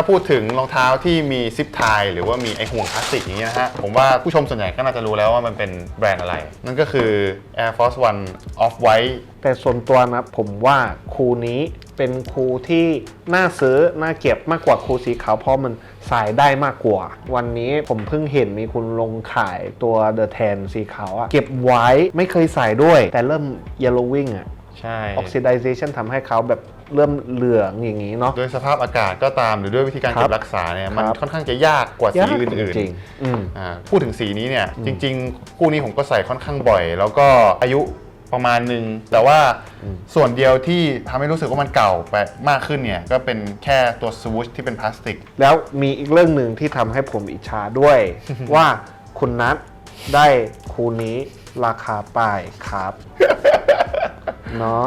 ถ้าพูดถึงรองเท้าที่มีซิปไทหรือว่ามีไอห่วงพลาสติกอย่างเงี้ยนะฮะ ผมว่าผู้ชมส่วนใหญ่ก็น่าจะรู้แล้วว่ามันเป็นแบรนด์อะไร นั่นก็คือ Air Force One Off White แต่ส่วนตัวนะผมว่าคูนี้เป็นคูที่น่าซื้อ น่าเก็บมากกว่าคูสีขาวเพราะมันใส่ได้มากกว่า วันนี้ผมเพิ่งเห็นมีคุณลงขายตัว The Tan สีขาวอะเก็บไว้ไม่เคยใส่ด้วย แต่เริ่ม yellowing อะ ใช่ oxidization ทำให้เขาแบบเริ่มเหลืองอย่างนี้เนาะโดยสภาพอากาศก็ตามหรือด้วยวิธีการครัเก็บบรักษาเนี่ยมันครับค่อนข้างจะยากกว่าสีอื่นจริงๆๆอืมอ่าพูดถึงสีนี้เนี่ยจริง ๆ คู่นี้ผมก็ใส่ค่อนข้างบ่อย แล้วก็อายุประมาณหนึ่งแต่ว่าส่วนเดียวที่ทำให้รู้สึกว่ามันเก่าไปมากขึ้นเนี่ยก็เป็นแค่ตัวสวูชที่เป็นพลาสติก แล้วมีอีกเรื่องหนึ่งที่ทำให้ผมอิจฉาด้วย ว่าคุณนัทได้คูนี้ราคาป้ายครับ เนาะ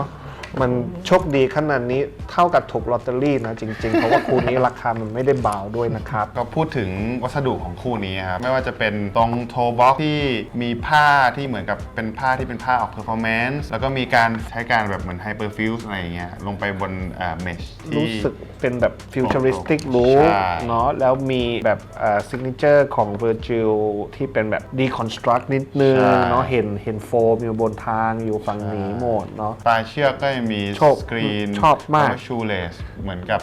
มันโชคดีขนาดนี้เท่ากับถูกลอตเตอรี่นะจริงๆ เพราะว่าคูนี้ราคามันไม่ได้เบาด้วยนะครับ ก็พูดถึงวัสดุของคู่นี้ครับ ไม่ว่าจะเป็นตรงโทบ็อกที่มีผ้าที่เหมือนกับเป็นผ้าที่เป็นผ้าออก performance แล้วก็มีการใช้การแบบเหมือน hyperfuse อะไรอย่างเงี้ยลงไปบนเมชที่รู้สึกเป็นแบบฟิวเจอริสติกใช่รู้เนาะแล้วมีแบบซิกเนเจอร์ของ Virgil ที่เป็นแบบ deconstruct นิดนึงใช่เนาะเห็นเห็นโฟมอยู่บนทางอยู่ฝั่งนี้หมดเนาะปลายเชือกก็ยังมีชอบสกรีนชอบมาก ชูเลสเหมือนกับ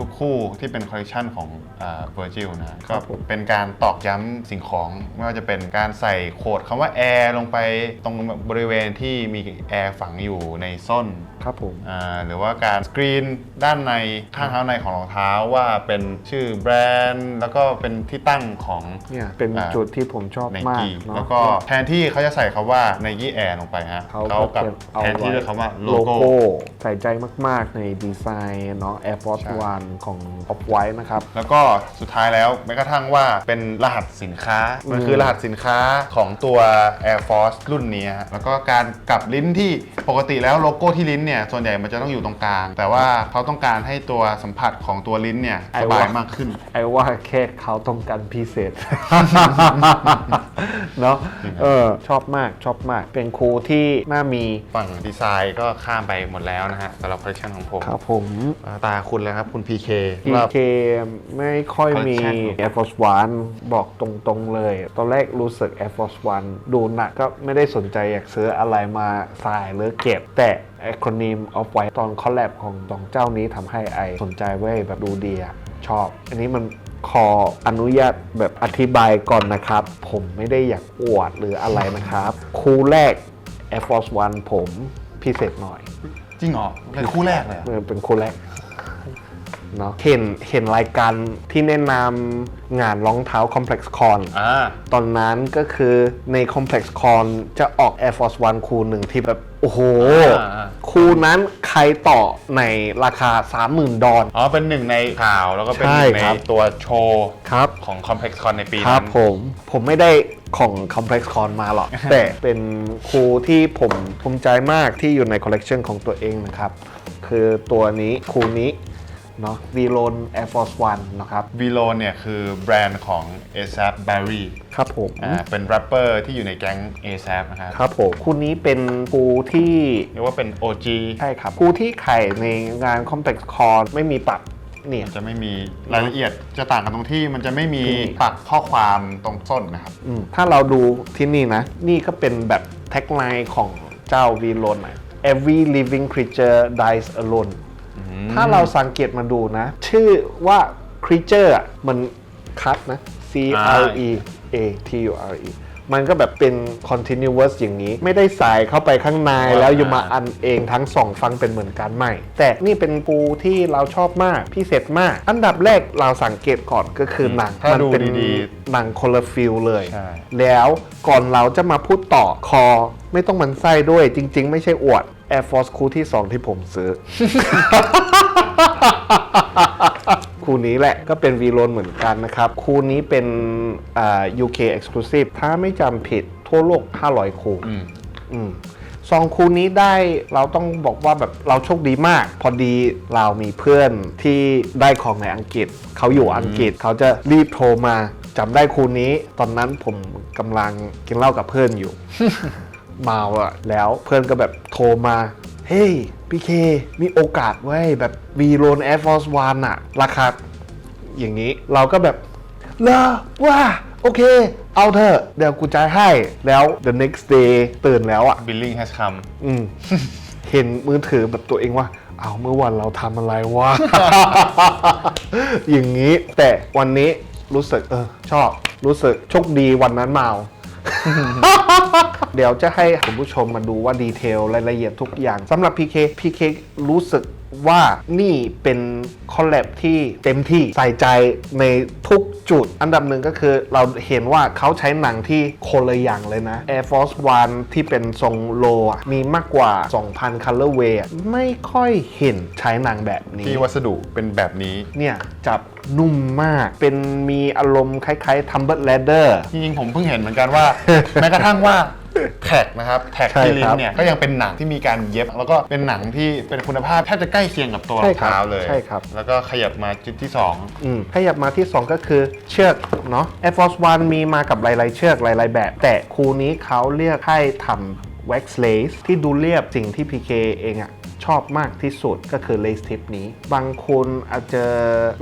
ทุกๆ คู่ที่เป็นคอลเลคชันของเวอร์จิลนะครัก็บผมเป็นการตอกย้ำสิ่งของ ไม่ว่าจะเป็นการใส่โคดคำว่าแอร์ลงไปตรงบริเวณที่มีแอร์ฝังอยู่ในส้นครับผมอ่าหรือว่าการสกรีนด้านในข้างเท้าในของรองเท้าว่าเป็นชื่อแบรนด์ แล้วก็เป็นที่ตั้งของเนี่ยเป็นอ่าจุดที่ผมชอบไนมากกี้เนาะแล้วก็แทนที่เขาจะใส่คาว่า n i กี้แอร์ลงไปฮะเขาเขาก็กับเก็บเอาแทนที่ไว้จะคำว่าโลโลโก้โก้ใส่ใจมากๆในดีไซน์เนาะ Air Force ใช่ One ของ Off White นะครับ แล้วก็สุดท้ายแล้วแม้กระทั่งว่าเป็นรหัสสินค้า มันคือรหัสสินค้าของตัว Air Force รุ่นนี้ฮะแล้วก็การกลับลิ้นที่ปกติแล้วโลโก้ที่ลิ้นเนี่ย ส่วนใหญ่มันจะต้องอยู่ตรงกลาง แต่ว่าเขาต้องการให้ตัวสัมผัสของตัวลิ้นเนี่ยไอ้สว่าบายมากขึ้น ไอ้ว่าแค่เขาต้องการพิเศษ เนาะเออชอบมากชอบมาก เป็นครูที่น่ามีฝั่งดีไซน์ก็ข้ามไปหมดแล้วนะฮะสำหรับคอลเลคชันของผมครับผมอ่าตาคุณเลยครับคุณ PK พีเคไม่ค่อยมี Collection Air Force One บอกตรงๆเลย ตอนแรกรู้สึก Air Force One ดูหนักก็ไม่ได้สนใจอยากซื้ออะไรมาใส่หรือเก็บ แต่ Acronym of White ตอนคอลแลบของสองเจ้านี้ทำให้ไอสนใจเว้ยแบบดูดีอะชอบ อันนี้มันขออนุญาตแบบอธิบายก่อนนะครับ ผมไม่ได้อยากอวดหรืออะไรนะครับ คู่แรก Air Force One ผมพิเศษหน่อยจริงเหรอเป็นคู่แรกเลยเหรอ เออเป็นคู่แรก เนาะเห็นเห็นรายการที่แนะนำงานรองเท้า Complex Con อ่า ตอนนั้นก็คือใน Complex Con จะออก Air Force One คู่หนึ่งที่แบบ โอ้โห อ่า คู่นั้นใครต่อในราคา 30,000 ดอล อ๋อ เป็นหนึ่งในข่าวแล้วก็เป็นหใช่นึ่งในครับ ตัวโชว์ครับ ของ Complex Con ในปีครันั้บน ผมผมไม่ได้ของ Complex Con มาหรอก แต่เป็นคู่ที่ผมภูมิใจมากที่อยู่ในคอลเลกชันของตัวเองนะครับ คือตัวนี้คู่นี้ เนาะ v l o n Air Force One นะครับ v ีโลเนี่ยคือแบรนด์ของ ASAP Barry ครับผม อ่าเป็นแรปเปอร์ที่อยู่ในแก๊ง ASAP นะครับครับผม คู่นี้เป็นคู่ที่เรียกว่าเป็น OG ใช่ครับคู่ที่ไข่ในงาน Complex Con ไม่มีปักเนี่ยจะไม่มีรายละเอียดจะต่างกันตรงที่มันจะไม่มีปักข้อความตรงส้นนะครับ อืมถ้าเราดูที่นี่นะ นี่ก็เป็นแบบแท็กไลน์ของเจ้า v l o n นะ Every living creature dies alone ถ้าเราสังเกตมาดูนะ ชื่อว่า creature อะมันคัดนะ C R E A T U R E มันก็แบบเป็น continuous อย่างนี้ ไม่ได้ใส่เข้าไปข้างในอ่าแล้วอยู่มาอันเองทั้งสองฟังเป็นเหมือนกันไม่ แต่นี่เป็นปูที่เราชอบมาก พิเศษมาก อันดับแรกเราสังเกตก่อนก็คือหนังถ้ามัดูเป็นดีหนังคนละฟิลเลยใช่แล้วก่อนเราจะมาพูดต่อคอ ไม่ต้องมันไส้ด้วยจริง ๆ ไม่ใช่อวด Air Force คู่ที่ 2 ที่ผมซื้อ คู่นี้แหละก็เป็น v ีโ n เหมือนกันนะครับ คู่นี้เป็นอ่า UK Exclusive ถ้าไม่จำผิดทั่วโลก 500 คู่อืม อืมซองคู่นี้ได้เราต้องบอกว่าแบบเราโชคดีมาก พอดีเรามีเพื่อนที่ได้ของในอังกฤษ เขาอยู่อังกฤษเขาจะรีบโทรมาจำได้คู่นี้ ตอนนั้นผมกำลังกินเหล้ากับเพื่อนอยู่ เมาอะแล้วเพื่อนก็แบบโทรมา เฮ้ยพี่เคมีโอกาสไว้ยแบบวีโรน Air Force One อะราคาอย่างนี้เราก็แบบเลอว่าโอเค เอาเถอะ เดี๋ยวกูจ่ายให้ แล้ว the next day ตื่นแล้วอะ billing has come อืม เห็นมือถือแบบตัวเองว่า เอาเมื่อวันเราทำอะไรวะ อย่างนี้ แต่วันนี้รู้สึกเออชอบ รู้สึกโชคดีวันนั้นเมา เดี๋ยวจะให้คุณผู้ชมมาดูว่าดีเทลรายละเอียดทุกอย่างสำหรับ PK PK รู้สึก ว่านี่เป็นคอลแลบที่เต็มที่ใส่ใจในทุกจุด อันดับหนึ่งก็คือเราเห็นว่าเขาใช้หนังที่คนละอย่างเลยนะ Air Force One ที่เป็นทรงโลอะมีมากกว่า 2,000 colorway อะไม่ค่อยเห็นใช้หนังแบบนี้ ที่วัสดุเป็นแบบนี้ เนี่ยจับนุ่มมาก เป็นมีอารมณ์คล้ายๆ Tumblr Ladder จริงๆผมเพิ่งเห็นเหมือนกันว่า แม้กระทั่งว่า แท็กนะครับแท็กใช่ที่ลิ้คนรับเนี่ยก็ยังเป็นหนังที่มีการเย็บ แล้วก็เป็นหนังที่เป็นคุณภาพแทบจะใกล้เคียงกับตัวใช่รองครับเท้าเลยใช่ครับ แล้วก็ขยับมาจุดที่2อืมขยับมาที่ 2 ก็คือเชือกเนาะ Air Force One มีมากับหลาย ๆ เชือกหลาย ๆ แบบ แต่ครูนี้เขาเรียกให้ทำ wax lace ที่ดูเรียบสิ่งที่ PK เองอะ ชอบมากที่สุดก็คือ lace tip นี้ บางคนอาจจะ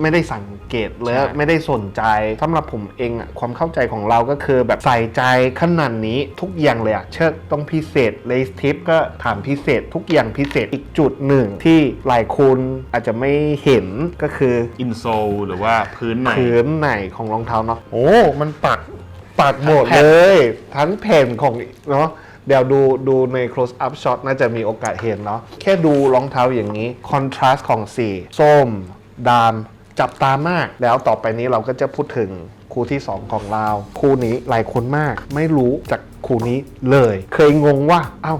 ไม่ได้สังเกตเลยใช่ไม่ได้สนใจสำหรับผมเองอะความเข้าใจของเราก็คือแบบใส่ใจขนาดนี้ทุกอย่างเลยอะเชือกต้องพิเศษ lace tip ก็ถามพิเศษทุกอย่างพิเศษอีกจุดหนึ่งที่หลายคนอาจจะไม่เห็นก็คืออินโซลหรือว่าพื้นไหนพื้นไหนของรองเท้าเนาะโอ้มันปักปัดหมดทั้งแผ่นเลย ทั้งแผ่นของเนาะ เดี๋ยวดูดูใน close up shot น่าจะมีโอกาสเห็นเนาะแค่ดูรองเท้าอย่างนี้ contrast ของสีส้มดำจับตามาก แล้วต่อไปนี้เราก็จะพูดถึงคู่ที่ 2 ของเรา คู่นี้หลายคนมาก ไม่รู้จากคู่นี้เลย เคยงงว่าเอ้า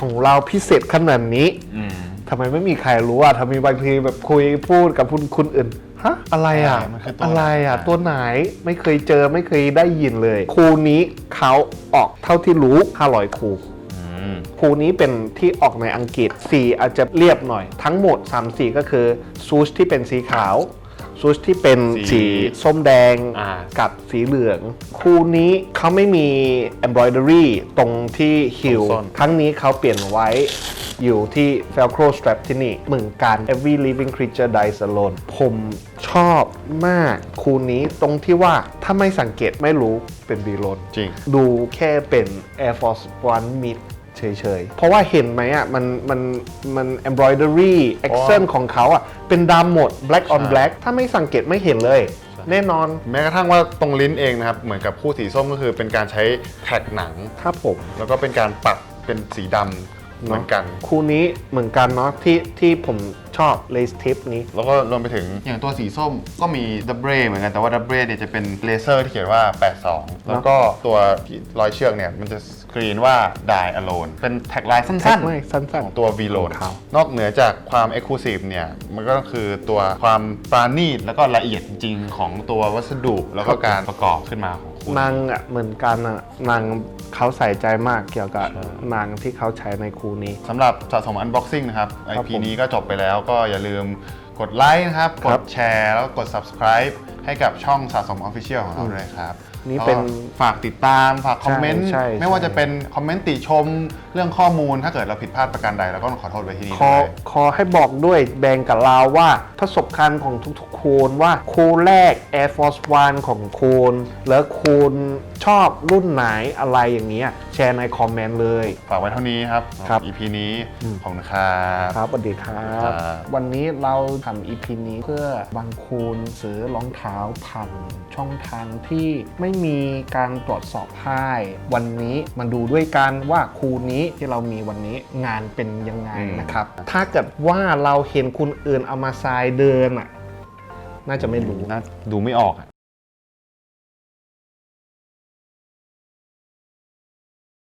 ของเราพิเศษขนาดนี้อืมทำไมไม่มีใครรู้อะทำไมบางทีแบบคุยพูดกับคุณคุณอื่น ฮะอะไรอะใช่มันคือตัวอะไรอะไหนตัวไหนไม่เคยเจอไม่เคยได้ยินเลย ครูนี้เขาออกเท่าที่รู้500ครูอืมครูนี้เป็นที่ออกในอังกฤษสีอาจจะเรียบหน่อย ทั้งหมด3สีก็คือซูชที่เป็นสีขาว ซูชที่เป็นสีสีส้มแดงอ่ากับสีเหลือง คู่นี้เขาไม่มี embroidery ตรงที่ฮิลตรงส้น ครั้งนี้เขาเปลี่ยนไว้อยู่ที่ velcro strap ที่นี่เหมือนกัน every living creature dies alone ผมชอบมากคู่นี้ตรงที่ว่าถ้าไม่สังเกตไม่รู้เป็นบีโลน จริง ดูแค่เป็น Air Force One Mid เฉยๆ เพราะว่าเห็นไหมอะมันมันมัน embroidery accent ของเขาอะเป็นดำหมด black on ใช่ black ถ้าไม่สังเกตไม่เห็นเลย แน่นอน แม้กระทั่งว่าตรงลิ้นเองนะครับ เหมือนกับคู่สีส้มก็คือเป็นการใช้แท็กหนัง ครับผม แล้วก็เป็นการปักเป็นสีดำ เหมือนกัน คู่นี้เหมือนกันเนาะที่ที่ผมชอบ lace tip นี้ แล้วก็รวมไปถึงอย่างตัวสีส้มก็มีดับเบิลเหมือนกันแต่ว่าดับเบิลเนี่ยจะเป็นเลเซอร์ที่เขียนว่า 82 แล้วก็ตัวที่รอยเชือกเนี่ยมันจะสกรีนว่า die alone เป็นแท็กไลน์สั้แท็นกไลน์ๆสั้นๆ ของตัว v l o ของเขานอกเหนือจากความ Exclusive เนี่ย มันก็คือตัวความปราณีตแล้วก็ละเอียดจริงๆของตัววัสดุแล้วก็การประกอบขึ้นมาของคุณ นางอะเหมือนกันอะนางเขาใส่ใจมากเกี่ยวกับนางที่เขาใช้ในคู่นี้ สำหรับสะสม Unboxing นะครับครับ IP ผมนี้ก็จบไปแล้วก็อย่าลืมกดไลค์นะครับคกรัดบแชร์ แล้วก็กด subscribe ให้กับช่องสะสม Official ของเราด้วยครับนี่เป็นก็ฝากติดตามฝากคอมเมนต์ ใช่ใช่ไม่ว่าจะเป็นคอมเมนต์ติชม เรื่องข้อมูลถ้าเกิดเราผิดพลาดประการใดเราก็ต้องขอโทษไว้ที่นี่ขอด้วยขอให้บอกด้วยแบ่งกับเราว่าประสบการณ์ของทุกๆคนว่าคูแรก Air Force One ของคุณแล้วคุณชอบรุ่นไหนอะไรอย่างเงี้ยแชร์ในคอมเมนต์เลย ฝากไว้เท่านี้ครับ ครับ EP นี้ขอบคุณครับ ครับสวัสดีครับครับวันนี้เราทำ EP นี้เพื่อบางคนซื้อรองเท้าผ่านช่องทางที่ไม่มีการตรวจสอบให้วันนี้มาดูด้วยกันว่าคูนี้ที่เรามีวันนี้งานเป็นยังไงนะครับ ถ้าเกิดว่าเราเห็นคุณอื่นเอามาทรายเดินอะน่าจะไม่รู้ น่าดูไม่ออกอะ